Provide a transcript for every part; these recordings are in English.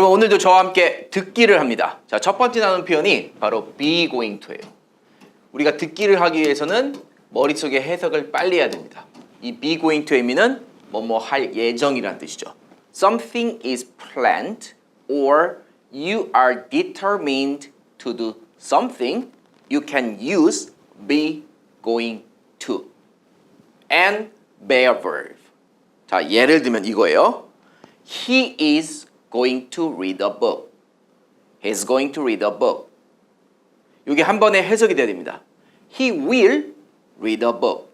여러분 오늘도 저와 함께 듣기를 합니다. 자, 첫 번째 나눈 표현이 바로 be going to예요. 우리가 듣기를 하기 위해서는 머릿속에 해석을 빨리 해야 됩니다. 이 be going to의 의미는 뭐뭐 할 예정이라는 뜻이죠. Something is planned or you are determined to do something. You can use be going to. and bear verb. 자, 예를 들면 이거예요. He is going to read a book. He's going to read a book. 이게 한 번에 해석이 돼야 됩니다. He will read a book.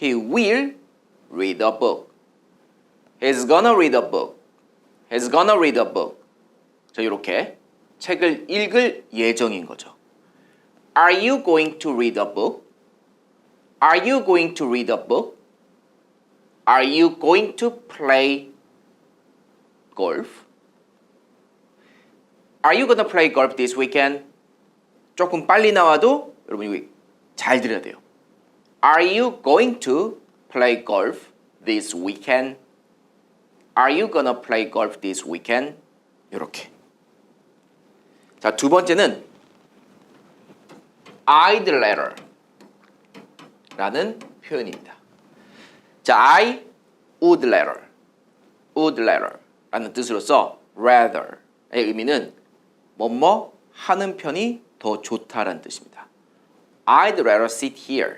He will read a book. He's gonna read a book. He's gonna read a book. 자, 이렇게 책을 읽을 예정인 거죠. Are you going to read a book? Are you going to read a book? Are you going to play golf? Are you gonna play golf this weekend? 조금 빨리 나와도 여러분 이거 잘 들어야 돼요. Are you going to play golf this weekend? Are you gonna play golf this weekend? 이렇게. 자, 두 번째는 I'd rather 라는 표현입니다. 자, I would rather, would rather 라는 뜻으로서 rather의 의미는 뭐뭐 하는 편이 더 좋다라는 뜻입니다. I'd rather sit here.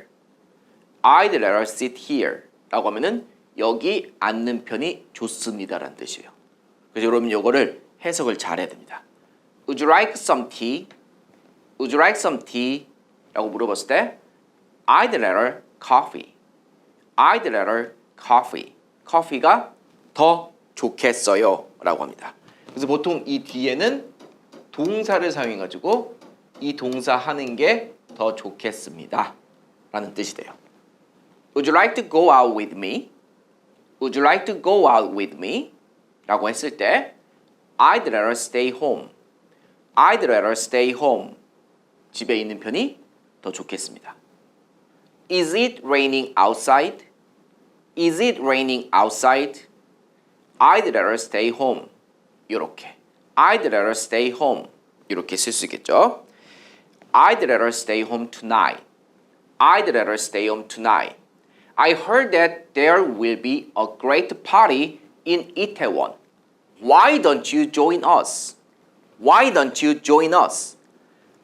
I'd rather sit here 라고 하면은 여기 앉는 편이 좋습니다라는 뜻이에요. 그래서 여러분 이거를 해석을 잘해야 됩니다. Would you like some tea? Would you like some tea? 라고 물어봤을 때 I'd rather coffee. I'd rather coffee. 커피가 더 좋겠어요. 라고 합니다. 그래서 보통 이 뒤에는 동사를 사용해 가지고 이 동사 하는 게 더 좋겠습니다. 라는 뜻이 돼요. Would you like to go out with me? Would you like to go out with me? 라고 했을 때 I'd rather stay home. I'd rather stay home. 집에 있는 편이 더 좋겠습니다. Is it raining outside? Is it raining outside? I'd rather stay home. 이렇게. I'd rather stay home. 이렇게 쓸 수 있겠죠? I'd rather stay home tonight. I'd rather stay home tonight. I heard that there will be a great party in Itaewon. Why don't you join us? Why don't you join us?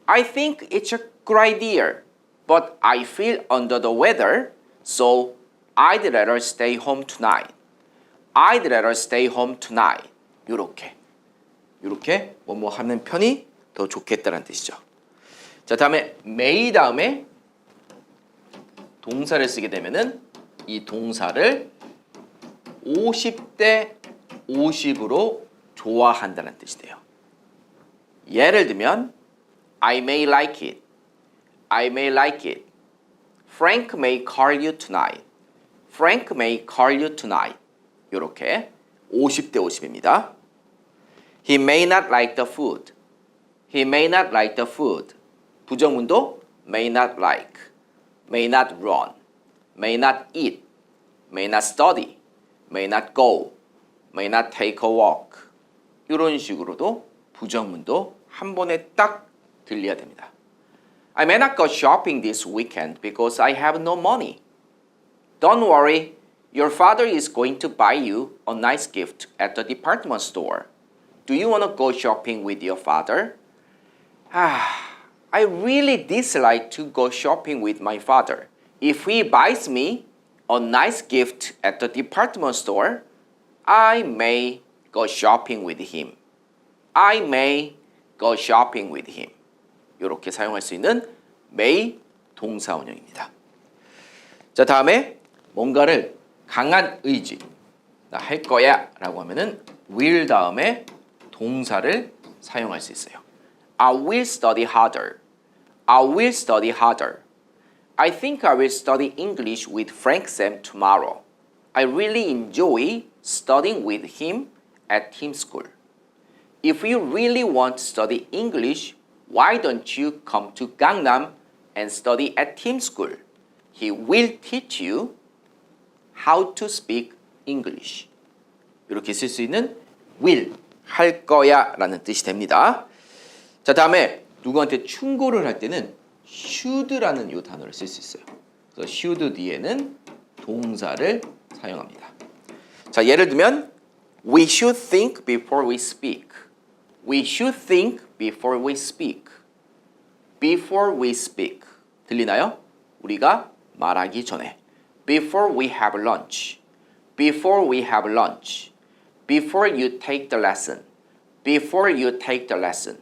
I think it's a good idea, but I feel under the weather, so I'd rather stay home tonight. I'd rather stay home tonight. 요렇게. 요렇게 뭐뭐 하는 편이 더 좋겠다는 뜻이죠. 자, 다음에 may 다음에 동사를 쓰게 되면은 이 동사를 50대 50으로 좋아한다는 뜻이 돼요. 예를 들면 I may like it. I may like it. Frank may call you tonight. Frank may call you tonight. 이렇게 50대 50입니다. He may not like the food. He may not like the food. 부정문도 may not like, may not run, may not eat, may not study, may not go, may not take a walk. 이런 식으로도 부정문도 한 번에 딱 들려야 됩니다. I may not go shopping this weekend because I have no money. Don't worry, your father is going to buy you a nice gift at the department store. Do you want to go shopping with your father? Ah, I really dislike to go shopping with my father. If he buys me a nice gift at the department store, I may go shopping with him. I may go shopping with him. 이렇게 사용할 수 있는 may 동사 원형입니다. 자, 다음에 뭔가를 강한 의지 나 할 거야라고 하면은 will 다음에 동사를 사용할 수 있어요. I will study harder. I will study harder. I think I will study English with Frank Sam tomorrow. I really enjoy studying with him at team school. If you really want to study English, why don't you come to Gangnam and study at team school? He will teach you how to speak English. 이렇게 쓸 수 있는 will 할 거야 라는 뜻이 됩니다. 자, 다음에 누구한테 충고를 할 때는 should라는 이 단어를 쓸 수 있어요. 그래서 should 뒤에는 동사를 사용합니다. 자, 예를 들면 we should think before we speak. We should think before we speak. Before we speak. 들리나요? 우리가 말하기 전에. Before we have lunch. Before we have lunch. Before you take the lesson. Before you take the lesson.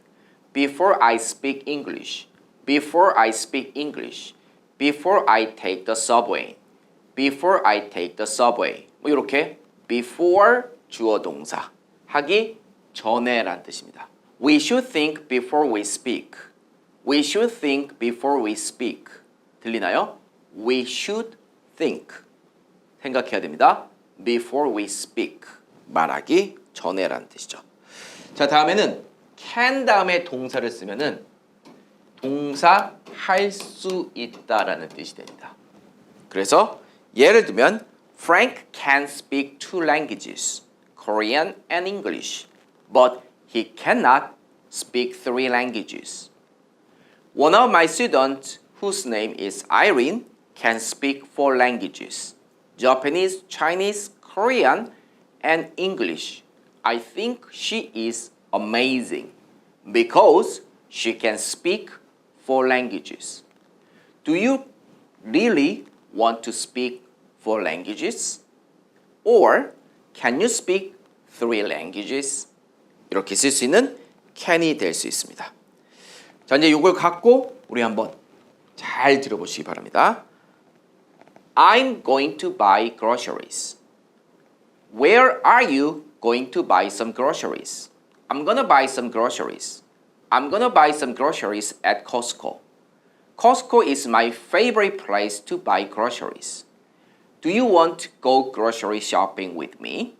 Before I speak English. Before I speak English. Before I take the subway. Before I take the subway. 뭐 이렇게 before 주어 동사 하기 전에란 뜻입니다. We should think before we speak. We should think before we speak. 들리나요? We should think. 생각해야 됩니다. Before we speak. 말하기 전에란 뜻이죠. 자, 다음에는 can 다음에 동사를 쓰면은 동사 할 수 있다라는 뜻이 됩니다. 그래서 예를 들면 Frank can speak two languages, Korean and English, but he cannot speak three languages. One of my students, whose name is Irene, can speak four languages Japanese, Chinese, Korean, and English. I think she is amazing because she can speak four languages. Do you really want to speak four languages? Or can you speak three languages? 이렇게 쓸 수 있는 can이 될 수 있습니다. 자, 이제 이걸 갖고 우리 한번 잘 들어보시기 바랍니다. I'm going to buy groceries. Where are you going to buy some groceries? I'm gonna buy some groceries. I'm gonna buy some groceries at Costco. Costco is my favorite place to buy groceries. Do you want to go grocery shopping with me?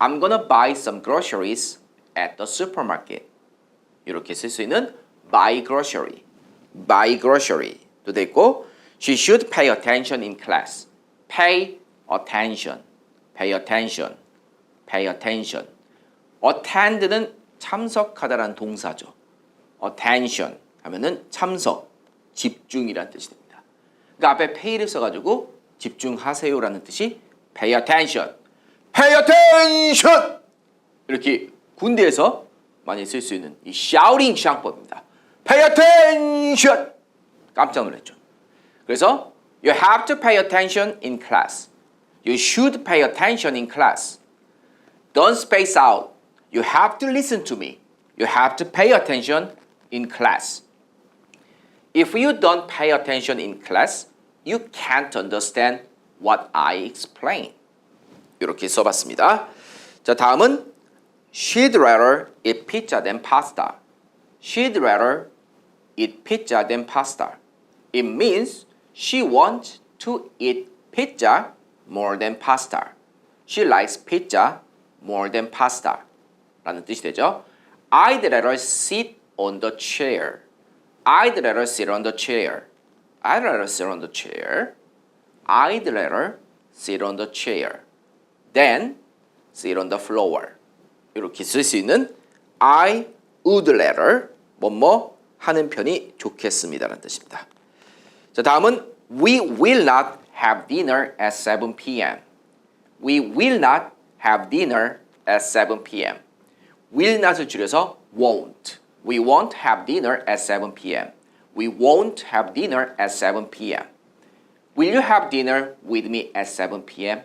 I'm gonna buy some groceries at the supermarket. 이렇게 쓸 수 있는 buy grocery, buy grocery도 되고 she should pay attention in class. pay attention, pay attention, pay attention. attend는 참석하다라는 동사죠. attention 하면은 참석, 집중이라는 뜻이 됩니다. 그러니까 앞에 pay를 써가지고 집중하세요라는 뜻이 pay attention, pay attention 이렇게 군대에서 많이 쓸 수 있는 이 shouting 샹법입니다. pay attention 깜짝 놀랐죠. 그래서 you have to pay attention in class. You should pay attention in class. Don't space out. You have to listen to me. You have to pay attention in class. If you don't pay attention in class, you can't understand what I explain. 이렇게 써봤습니다. 자, 다음은 she'd rather eat pizza than pasta. She'd rather eat pizza than pasta. It means she wants to eat pizza more than pasta. She likes pizza more than pasta. 라는 뜻이 되죠. I'd rather sit on the chair. I'd rather sit on the chair. I'd rather sit on the chair. I'd rather sit on the chair than sit on the floor. 이렇게 쓸 수 있는 I would rather 뭐뭐 하는 편이 좋겠습니다라는 뜻입니다. 자, 다음은 we will not have dinner at 7 p.m. We will not have dinner at 7 p.m. will not을 줄여서 won't. We won't have dinner at 7 p.m. We won't have dinner at 7 p.m. Will you have dinner with me at 7 p.m.?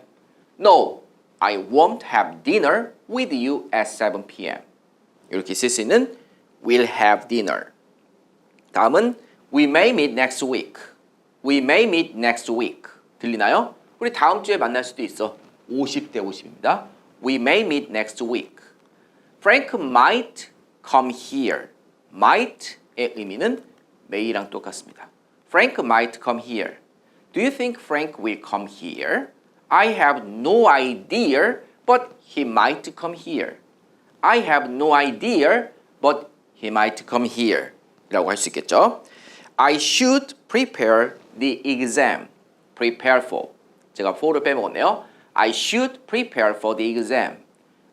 No, I won't have dinner with you at 7 p.m. 이렇게 쓸 수 있는 will have dinner. 다음은 we may meet next week. We may meet next week. 들리나요? 우리 다음 주에 만날 수도 있어. 50대 50입니다. We may meet next week. Frank might come here. might의 의미는 may랑 똑같습니다. Frank might come here. Do you think Frank will come here? I have no idea, but he might come here. I have no idea, but he might come here. 라고 할 수 있겠죠. I should prepare the exam. prepare for. 제가 for를 빼먹었네요. I should prepare for the exam.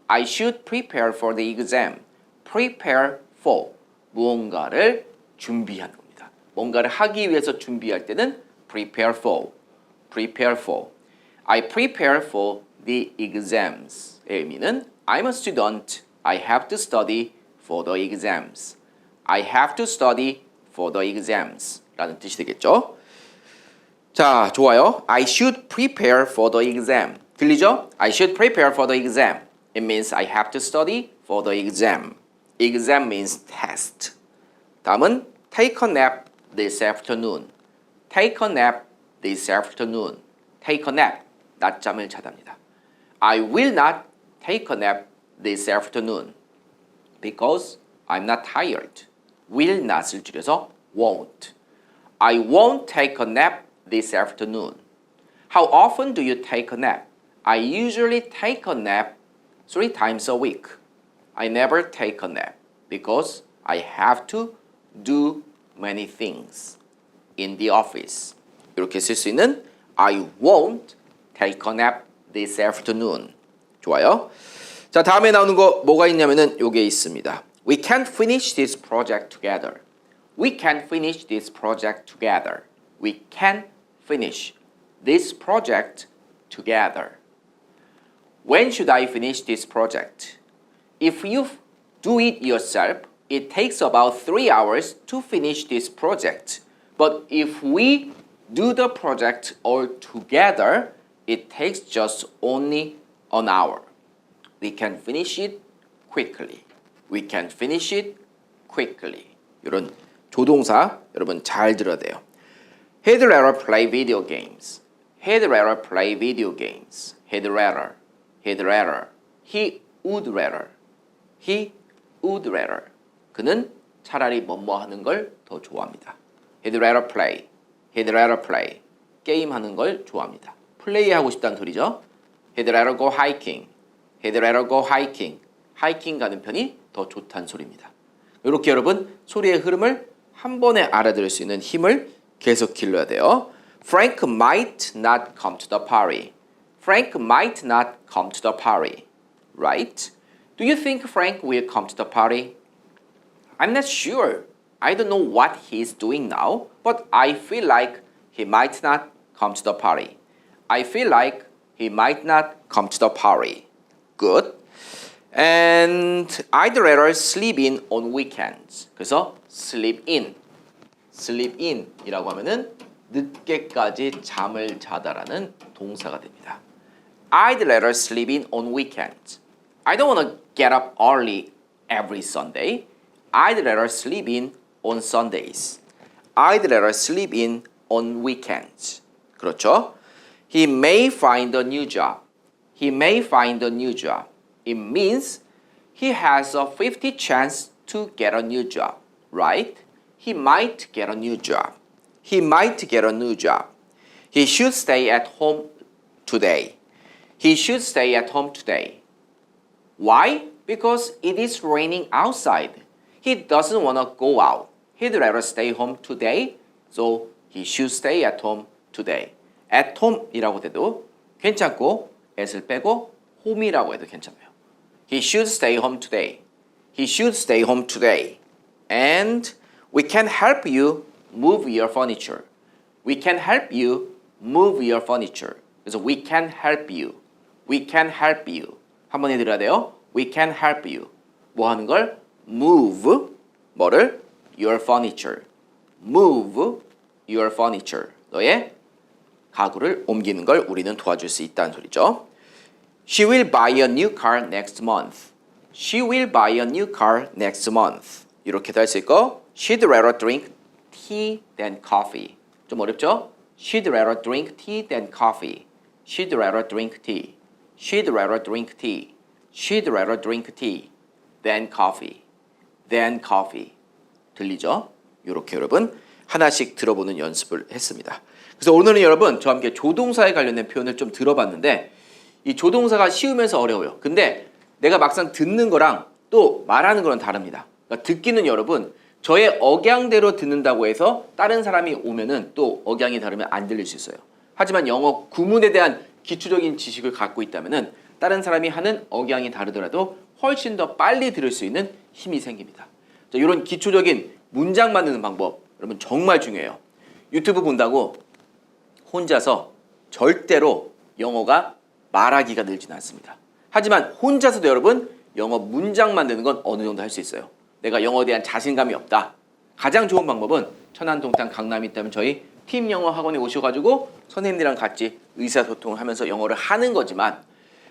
I should prepare for the exam. prepare for 무언가를 준비하는 겁니다. 뭔가를 하기 위해서 준비할 때는 prepare for. prepare for. I prepare for the exams. 의 의미는 I'm a student. I have to study for the exams. I have to study for the exams. 라는 뜻이 되겠죠. 자, 좋아요. I should prepare for the exam. 들리죠? I should prepare for the exam. It means I have to study for the exam. Exam means test. 다음은 take a nap this afternoon. Take a nap this afternoon. Take a nap. 낮잠을 자답니다. I will not take a nap this afternoon because I'm not tired. will not을 줄여서 won't. I won't take a nap this afternoon. How often do you take a nap? I usually take a nap three times a week. I never take a nap because I have to do many things in the office. 이렇게 쓸 수 있는 I won't take a nap this afternoon. 좋아요. 자, 다음에 나오는 거 뭐가 있냐면은 요게 있습니다. We can't finish this project together. We can't finish this project together. We can finish this project together. When should I finish this project? If you do it yourself, it takes about three hours to finish this project. But if we do the project all together, it takes just only an hour. We can finish it quickly. We can finish it quickly. 이런 조동사 여러분 잘 들어야 돼요. He'd rather play video games. He'd rather play video games. He'd rather. He'd rather. He would rather. He would rather. 그는 차라리 뭐뭐 하는 걸 더 좋아합니다. He'd rather play. He'd rather play. 게임 하는 걸 좋아합니다. 플레이 하고 싶다는 소리죠. He'd rather go hiking. He'd rather go hiking. 하이킹 가는 편이 더 좋다는 소리입니다. 이렇게 여러분 소리의 흐름을 한 번에 알아들을 수 있는 힘을 계속 길러야 돼요. Frank might not come to the party. Frank might not come to the party. Right? Do you think Frank will come to the party? I'm not sure. I don't know what he's doing now, but I feel like he might not come to the party. I feel like he might not come to the party. Good. And I'd rather sleep in on weekends. 그래서 sleep in, sleep in이라고 하면은 늦게까지 잠을 자다라는 동사가 됩니다. I'd rather sleep in on weekends. I don't want to get up early every Sunday. I'd rather sleep in on Sundays. I'd rather sleep in on weekends. 그렇죠? He may find a new job. He may find a new job. It means he has a 50 chance to get a new job, right? He might get a new job. He might get a new job. He should stay at home today. He should stay at home today. Why? Because it is raining outside. He doesn't want to go out. He'd rather stay home today, so he should stay at home today. At home이라고 해도 괜찮고 at을 빼고 home이라고 해도 괜찮아요. He should stay home today. He should stay home today. And we can help you move your furniture. We can help you move your furniture. 그래서 we can help you. We can help you. 한번 해드려야 돼요. We can help you. 뭐 하는 걸? Move 뭐를? Your furniture. Move your furniture. 너의 가구를 옮기는 걸 우리는 도와줄 수 있다는 소리죠. She will buy a new car next month. She will buy a new car next month. 이렇게도 할 수 있고 She'd rather drink tea than coffee. 좀 어렵죠? She'd rather drink tea than coffee. She'd rather drink tea. She'd rather drink tea. She'd rather drink tea than coffee. than coffee. 들리죠? 이렇게 여러분 하나씩 들어보는 연습을 했습니다. 그래서 오늘은 여러분 저와 함께 조동사에 관련된 표현을 좀 들어봤는데 이 조동사가 쉬우면서 어려워요. 근데 내가 막상 듣는 거랑 또 말하는 거는 다릅니다. 그러니까 듣기는 여러분 저의 억양대로 듣는다고 해서 다른 사람이 오면은 또 억양이 다르면 안 들릴 수 있어요. 하지만 영어 구문에 대한 기초적인 지식을 갖고 있다면은 다른 사람이 하는 억양이 다르더라도 훨씬 더 빨리 들을 수 있는 힘이 생깁니다. 자, 이런 기초적인 문장 만드는 방법 여러분 정말 중요해요. 유튜브 본다고 혼자서 절대로 영어가 말하기가 늘지는 않습니다. 하지만 혼자서도 여러분 영어 문장 만드는 건 어느 정도 할 수 있어요. 내가 영어에 대한 자신감이 없다. 가장 좋은 방법은 천안 동탄 강남에 있다면 저희 팀 영어 학원에 오셔가지고 선생님들이랑 같이 의사소통을 하면서 영어를 하는 거지만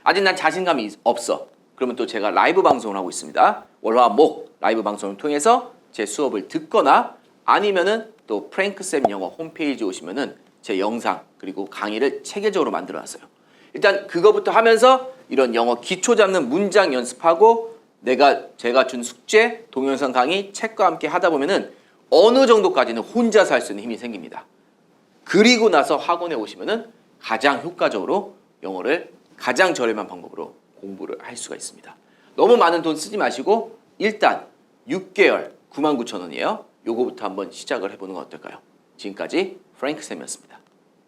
아직 난 자신감이 없어. 그러면 또 제가 라이브 방송을 하고 있습니다. 월화목 라이브 방송을 통해서 제 수업을 듣거나 아니면은 또 프랭크 쌤 영어 홈페이지 오시면은 제 영상 그리고 강의를 체계적으로 만들어 놨어요. 일단 그거부터 하면서 이런 영어 기초 잡는 문장 연습하고 내가 제가 준 숙제, 동영상 강의, 책과 함께 하다 보면은 어느 정도까지는 혼자서 할 수 있는 힘이 생깁니다. 그리고 나서 학원에 오시면은 가장 효과적으로 영어를 가장 저렴한 방법으로 공부를 할 수가 있습니다. 너무 많은 돈 쓰지 마시고 일단 6개월 99,000원이에요. 요거부터 한번 시작을 해보는 건 어떨까요? 지금까지 프랭크 쌤이었습니다.